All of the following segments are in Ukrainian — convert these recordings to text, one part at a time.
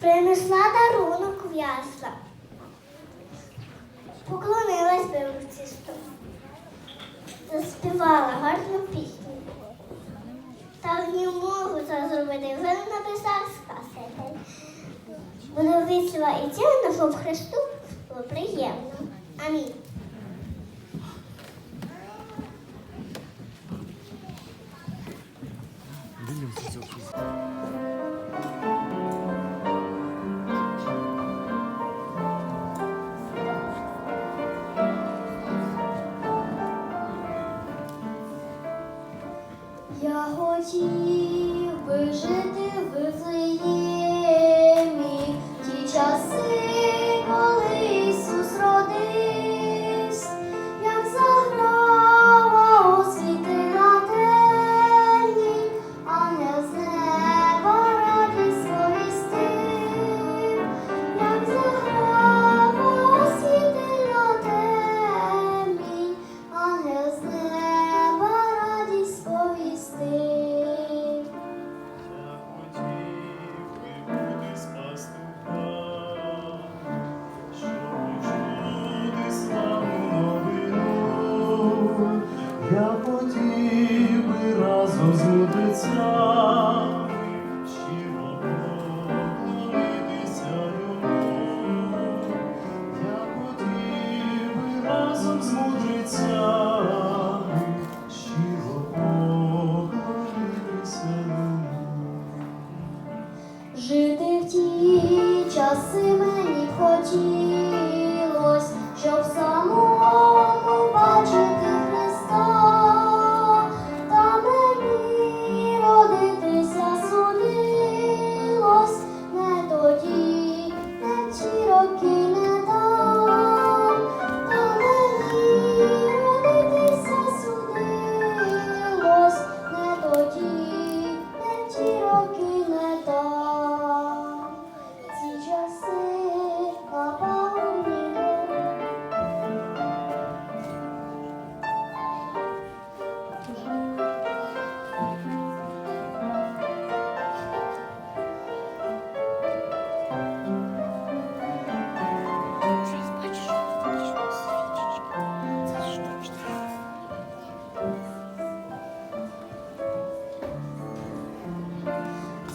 принесла дарунок в ясла, поклонилась би урочисто, заспівала гарну пісню. Та гнів мову це зробити вже написав сказати. Воно вислова і тіло щоб Христу було приємно. Амінь. Я хотів би жити в Вифлеємі, Я хотів би разом з мудрецями щиро поклонитися йому. Я хотів разом з мудрецями щиро. Жити в ті часи мені б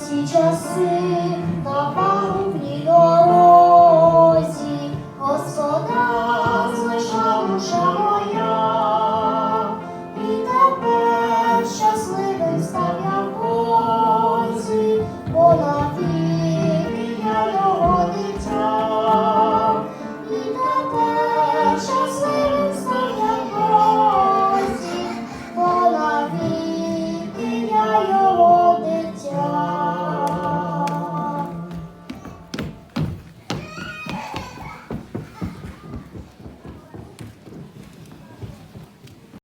Ці часи на пагубній дорозі, Господа залишав душа моя, і тепер щасливим став я в Бозі, бо я його дитя, і тепер щасливим став я в Бозі, бо я його